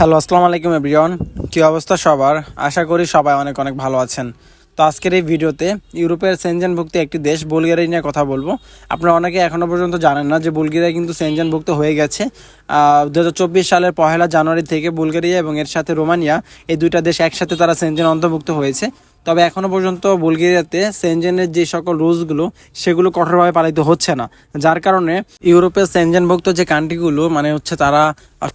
Hello, আসসালামু আলাইকুম everyone. কী অবস্থা সবার? আশা করি সবাই অনেক অনেক ভালো আছেন। তো আজকের এই ভিডিওতে ইউরোপের সেনজেনভুক্ত একটি দেশ বুলগেরিয়া নিয়ে কথা বলব। আপনারা অনেকে এখনও পর্যন্ত জানেন না যে বুলগেরিয়া কিন্তু সেনজেনভুক্ত হয়ে গেছে। দু হাজার চব্বিশ সালের পহেলা জানুয়ারি থেকে বুলগেরিয়া এবং এর সাথে রোমানিয়া এই দুইটা দেশ একসাথে তারা সেনজেন অন্তর্ভুক্ত হয়েছে। তবে এখনও পর্যন্ত বুলগেরিয়াতে সেনজেনের যে সকল রুলসগুলো, সেগুলো কঠোরভাবে পালিত হচ্ছে না। যার কারণে ইউরোপের সেনজেনভুক্ত যে কান্ট্রিগুলো মানে হচ্ছে তারা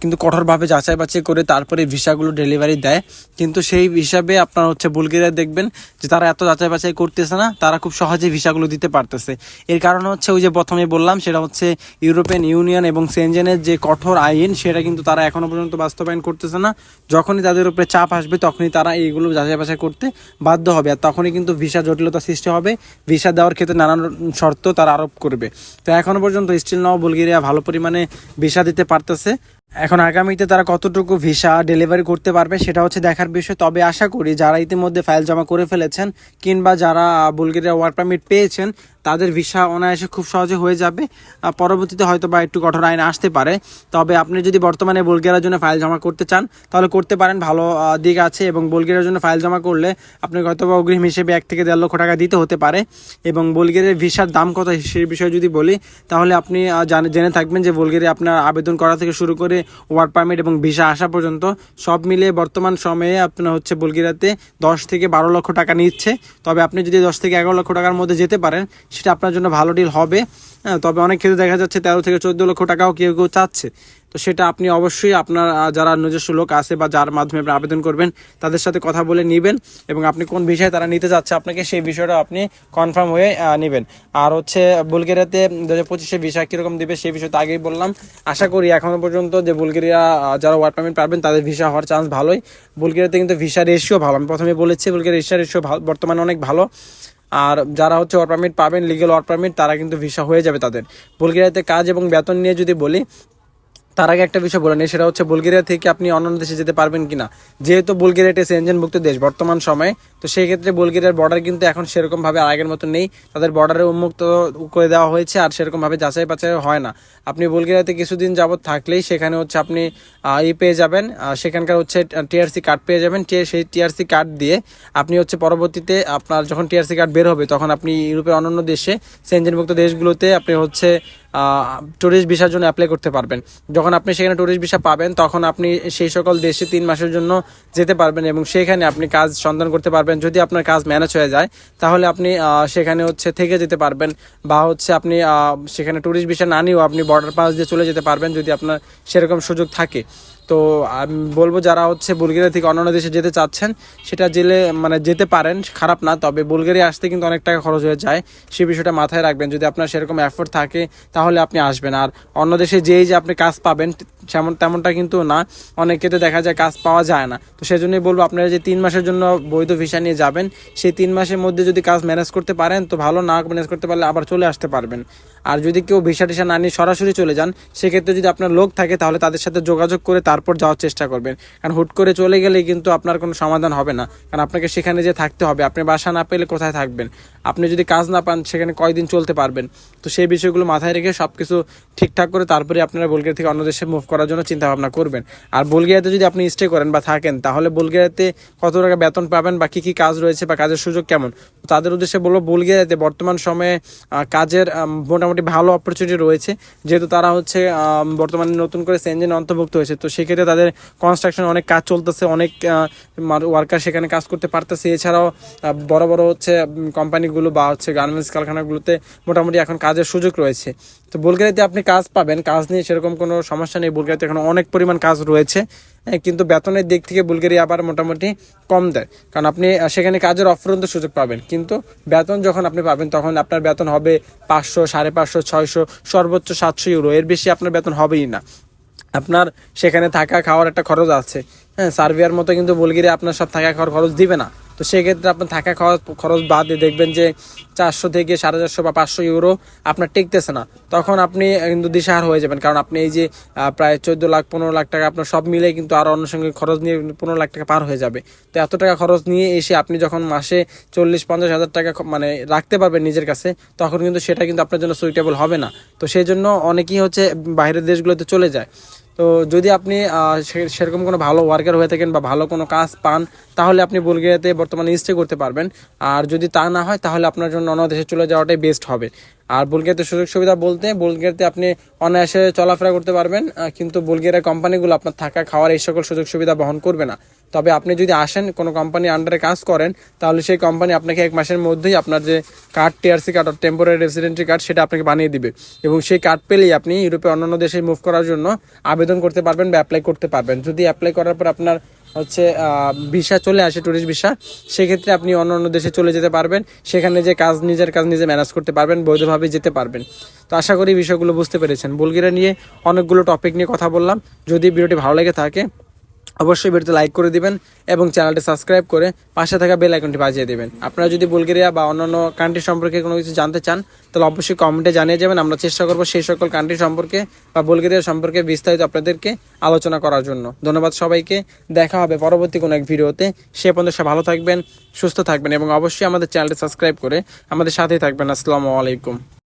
কিন্তু কঠোরভাবে যাচাই বাছাই করে তারপরে ভিসাগুলো ডেলিভারি দেয়। কিন্তু সেই হিসাবে আপনার হচ্ছে বুলগেরিয়া দেখবেন যে তারা এত যাচাই বাছাই করতেছে না, তারা খুব সহজে ভিসাগুলো দিতে পারতেছে। এর কারণ হচ্ছে ওই যে প্রথমে বললাম, সেটা হচ্ছে ইউরোপিয়ান ইউনিয়ন এবং সেনজেনের যে কঠোর আইন, সেটা কিন্তু তারা এখনও পর্যন্ত বাস্তবায়ন করতেছে না। যখনই তাদের উপরে চাপ আসবে, তখনই তারা এইগুলো যাচাই বাছাই করতে বাধ্য হবে আর তখনই কিন্তু ভিসা জটিলতা সৃষ্টি হবে। ভিসা দেওয়ার ক্ষেত্রে নানান শর্ত তারা আরোপ করবে। তো এখনও পর্যন্ত স্টিল নাও বুলগেরিয়া ভালো পরিমাণে ভিসা দিতে পারতেছে। এখন আগামীতে তারা কতটুকু ভিসা ডেলিভারি করতে পারবে সেটা হচ্ছে দেখার বিষয়। তবে আশা করি যারা ইতিমধ্যে ফাইল জমা করে ফেলেছেন কিংবা যারা বুলগেরিয়া ওয়ার্ক পারমিট পেয়েছেন, তাদের ভিসা অনায়াসে খুব সহজে হয়ে যাবে। পরবর্তীতে হয়তো বা একটু কঠোর আইন আসতে পারে। তবে আপনি যদি বর্তমানে বুলগেরিয়ার জন্য ফাইল জমা করতে চান, তাহলে করতে পারেন, ভালো দিক আছে এবং বুলগেরিয়ার জন্য ফাইল জমা করলে আপনাকে হয়তো বা অগ্রিম হিসেবে এক থেকে দেড় লক্ষ টাকা দিতে হতে পারে। এবং বুলগেরিয়ার ভিসার দাম কত সেই বিষয়ে যদি বলি, তাহলে আপনি জেনে থাকবেন যে বুলগেরিয়া আপনার আবেদন করা থেকে শুরু করে ওয়ার্ক পারমিট এবং ভিসা আসা পর্যন্ত সব মিলিয়ে বর্তমান সময়ে আপনার হচ্ছে বুলগেরিয়াতে দশ থেকে বারো লক্ষ টাকা নিচ্ছে। তবে আপনি যদি দশ থেকে এগারো লক্ষ টাকার মধ্যে যেতে পারেন, সেটা আপনার জন্য ভালো ডিল হবে। হ্যাঁ তবে অনেক ক্ষেত্রে দেখা যাচ্ছে তেরো থেকে চোদ্দ লক্ষ টাকাও কেউ কেউ চাচ্ছে। তো সেটা আপনি অবশ্যই আপনার যারা নিজস্ব লোক আছে বা যার মাধ্যমে আপনি আবেদন করবেন, তাদের সাথে কথা বলে নেবেন এবং আপনি কোন বিষয়ে তারা নিতে যাচ্ছে আপনাকে সেই বিষয়টা আপনি কনফার্ম হয়ে নেবেন। আর হচ্ছে বুলগেরিয়াতে দু হাজার পঁচিশে ভিসা কীরকম দেবে সেই বিষয়ে আগেই বললাম। আশা করি এখনও পর্যন্ত যে বুলগেরিয়া যারা ওয়ার্ক পারমিট পাবেন তাদের ভিসা হওয়ার চান্স ভালোই। বুলগেরিয়াতে কিন্তু ভিসা রেশিও ভালো, আমি প্রথমে বলেছি বুলগেরিয়া ভিসা রেশিও বর্তমানে অনেক ভালো। আর যারা হচ্ছে ওয়ার্ক পারমিট পাবেন লিগেল ওয়ার্ক পারমিট তারা কিন্তু ভিসা হয়ে যাবে তাদের। বুলগেরিয়াতে কাজ এবং বেতন নিয়ে যদি বলি তার আগে একটা বিষয় বলে নিই, সেটা হচ্ছে বুলগেরিয়া থেকে আপনি অন্যান্য দেশে যেতে পারবেন কিনা। যেহেতু বুলগেরিয়া একটি সেনজেনভুক্ত দেশ বর্তমান সময়ে, তো সেই ক্ষেত্রে বুলগেরিয়ার বর্ডার কিন্তু এখন সেরকম ভাবে আগের মতো নেই। তাদের বর্ডারে উন্মুক্ত করে দেওয়া হয়েছে, আর সেরকম ভাবে যাচাই বাছাই হয় না। আপনি বুলগেরিয়াতে কিছুদিন যাবৎ থাকলেই সেখানে হচ্ছে আপনি ই পেয়ে যাবেন সেখানকার হচ্ছে টিআরসি কার্ড পেয়ে যাবেন। সেই টিআরসি কার্ড দিয়ে আপনি হচ্ছে পরবর্তীতে আপনার যখন টিআরসি কার্ড বের হবে, তখন আপনি ইউরোপের অন্যান্য দেশে সেনজেনভুক্ত দেশগুলোতে আপনি হচ্ছে ট্যুরিস্ট ভিসার জন্য অ্যাপ্লাই করতে পারবেন। যখন আপনি সেখানে ট্যুরিস্ট ভিসা পাবেন, তখন আপনি সেই সকল দেশে তিন মাসের জন্য যেতে পারবেন এবং সেখানে আপনি কাজ সন্ধান করতে পারবেন। যদি আপনার কাজ ম্যানেজ হয়ে যায়, তাহলে আপনি সেখানে হচ্ছে থেকে যেতে পারবেন বা হচ্ছে আপনি সেখানে ট্যুরিস্ট ভিসা না নিয়েও আপনি বর্ডার পাস দিয়ে চলে যেতে পারবেন যদি আপনার সেরকম সুযোগ থাকে। তো আমি বলব যারা হচ্ছে বুলগেরিয়া থেকে অন্যান্য দেশে যেতে চাচ্ছেন, সেটা জেলে মানে যেতে পারেন, খারাপ না, তবে বুলগেরিয়া আসতে কিন্তু অনেক টাকা খরচ হয়ে যায়। সেই বিষয়টা মাথায় রাখবেন, যদি আপনার সেরকম এফোর্ট থাকে, তাহলে আপনি আসবেন। আর অন্য দেশে যেই যে আপনি কাজ পাবেন তেমন তেমনটা কিন্তু না। অনেক ক্ষেত্রে দেখা যায় কাজ পাওয়া যায় না। তো সেই জন্যই বলব আপনারা যে তিন মাসের জন্য বৈধ ভিসা নিয়ে যাবেন, সেই তিন মাসের মধ্যে যদি কাজ ম্যানেজ করতে পারেন, তো ভালো, না ম্যানেজ করতে পারলে আবার চলে আসতে পারবেন। আর যদি কেউ ভিসা টিসা না নিয়ে সরাসরি চলে যান, সেক্ষেত্রে যদি আপনার লোক থাকে, তাহলে তাদের সাথে যোগাযোগ করে তারপর যাওয়ার চেষ্টা করবেন। কারণ হুট করে চলে গেলে কিন্তু আপনার কোনো সমাধান হবে না। কারণ আপনাকে সেখানে যে থাকতে হবে। আপনি বাসা না পেলে কোথায় থাকবেন? আপনি যদি কাজ না পান, সেখানে কয়দিন চলতে পারবেন? তো সেই বিষয়গুলো মাথায় রেখে সব কিছু ঠিকঠাক করে তারপরে আপনারা বুলগেরিয়া থেকে অন্য দেশে মুভ করার জন্য চিন্তা ভাবনা করবেন। আর বুলগেরিয়াতে যদি আপনি স্টে করেন বা থাকেন, তাহলে বুলগেরিয়াতে কত টাকা বেতন পাবেন বা কী কী কাজ রয়েছে বা কাজের সুযোগ কেমন? তাদের উদ্দেশ্যে বলব বুলগেরিয়াতে বর্তমান সময়ে কাজের মোটামুটি ভালো অপরচুনিটি রয়েছে। যেহেতু তারা হচ্ছে বর্তমানে নতুন করে সেঞ্জেন অন্তর্ভুক্ত হয়েছে, তো সেক্ষেত্রে তাদের কনস্ট্রাকশন অনেক কাজ চলতেছে, অনেক ওয়ার্কার সেখানে কাজ করতে পারতেছে। এছাড়াও বড় বড় হচ্ছে কোম্পানিগুলো বা হচ্ছে গার্মেন্টস কারখানাগুলোতে মোটামুটি এখন কাজের সুযোগ রয়েছে। তো বুলগেরিয়াতে আপনি কাজ পাবেন কাজ নিয়ে সেরকম কোনো সমস্যা নেই। বুলগেরিয়াতে এখন অনেক পরিমাণ কাজ রয়েছে। হ্যাঁ, কিন্তু বেতনের দিক থেকে বুলগেরিয়া আবার মোটামুটি কম দেয়। কারণ আপনি সেখানে কাজের অফুরন্ত সুযোগ পাবেন। কিন্তু বেতন যখন আপনি পাবেন তখন আপনার বেতন হবে পাঁচশো সাড়ে পাঁচশো ছয়শো সর্বোচ্চ সাতশো ইউরো। এর বেশি আপনার বেতন হবেই না। আপনার সেখানে থাকা খাওয়ার একটা খরচ আছে। হ্যাঁ সার্বিয়ার মতো কিন্তু বুলগেরিয়া আপনার সব থাকা খাওয়ার খরচ দিবে না। তো সেক্ষেত্রে আপনার থাকা খরচ খরচ বাদে দেখবেন যে চারশো থেকে সাড়ে চারশো বা পাঁচশো ইউরো আপনার টিকতেছে না। তখন আপনি কিন্তু দিশাহার হয়ে যাবেন। কারণ আপনি এই যে প্রায় চোদ্দ লাখ, পনেরো লাখ টাকা আপনার সব মিলে কিন্তু আরও অন্য সঙ্গে খরচ নিয়ে পনেরো লাখ টাকা পার হয়ে যাবে। তো এত টাকা খরচ নিয়ে এসে আপনি যখন মাসে চল্লিশ, পঞ্চাশ হাজার টাকা মানে রাখতে পারবেন নিজের কাছে, তখন কিন্তু সেটা কিন্তু আপনার জন্য সুইটেবল হবে না। তো সেই জন্য অনেকেই হচ্ছে বাইরের দেশগুলোতে চলে যায়। তো যদি আপনি সেরকম কোনো ভালো ওয়ার্কার হয়ে থাকেন বা ভালো কোনো কাজ পান, তাহলে আপনি বুলগেরিয়াতে বর্তমানে স্টে করতে পারবেন। আর যদি তা না হয়, তাহলে আপনার জন্য অন্য দেশে চলে যাওয়াটাই বেস্ট হবে। আর বুলগেরিয়াতে সুযোগ সুবিধা বলতে বুলগেরিয়াতে আপনি অনায়াসে চলাফেরা করতে পারবেন কিন্তু বুলগেরিয়া কোম্পানিগুলো আপনার থাকা খাওয়ার এই সকল সুযোগ সুবিধা বহন করবে না। তবে আপনি যদি আসেন, কোনো কোম্পানি আন্ডারে কাজ করেন, তাহলে সেই কোম্পানি আপনাকে এক মাসের মধ্যেই আপনার যে card TRC card or temporary residency card সেটা আপনাকে বানিয়ে দিবে। এবং সেই কার্ড পেলেই আপনি ইউরোপে অন্যান্য দেশে মুভ করার জন্য আবেদন করতে পারবেন বা অ্যাপ্লাই করতে পারবেন। যদি অ্যাপ্লাই করার পর আপনার হচ্ছে ভিসা চলে আসে ট্যুরিস্ট ভিসা, সেক্ষেত্রে আপনি অন্য অন্য দেশে চলে যেতে পারবেন। সেখানে যে কাজ, নিজের কাজ নিজে ম্যানেজ করতে পারবেন, বৈধভাবে যেতে পারবেন। তো আশা করি বিষয়গুলো বুঝতে পেরেছেন। বুলগেরিয়া নিয়ে অনেকগুলো টপিক নিয়ে কথা বললাম। যদি ভিডিওটি ভালো লেগে থাকে অবশ্যই ভিডিওতে লাইক করে দিবেন এবং চ্যানেলটি সাবস্ক্রাইব করে পাশে থাকা বেল আইকনটি বাজিয়ে দিবেন। আপনারা যদি বুলগেরিয়া বা অন্যান্য কান্ট্রি সম্পর্কে কোনো কিছু জানতে চান, তাহলে অবশ্যই কমেন্টে জানিয়ে যাবেন। আমরা চেষ্টা করব সেই সকল কান্ট্রি সম্পর্কে বা বুলগেরিয়া সম্পর্কে বিস্তারিত আপনাদেরকে আলোচনা করার জন্য। ধন্যবাদ সবাইকে। দেখা হবে পরবর্তী কোনো এক ভিডিওতে। সে পর্যন্ত ভালো থাকবেন, সুস্থ থাকবেন এবং অবশ্যই আমাদের চ্যানেলটি সাবস্ক্রাইব করে আমাদের সাথেই থাকবেন। আসসালামু আলাইকুম।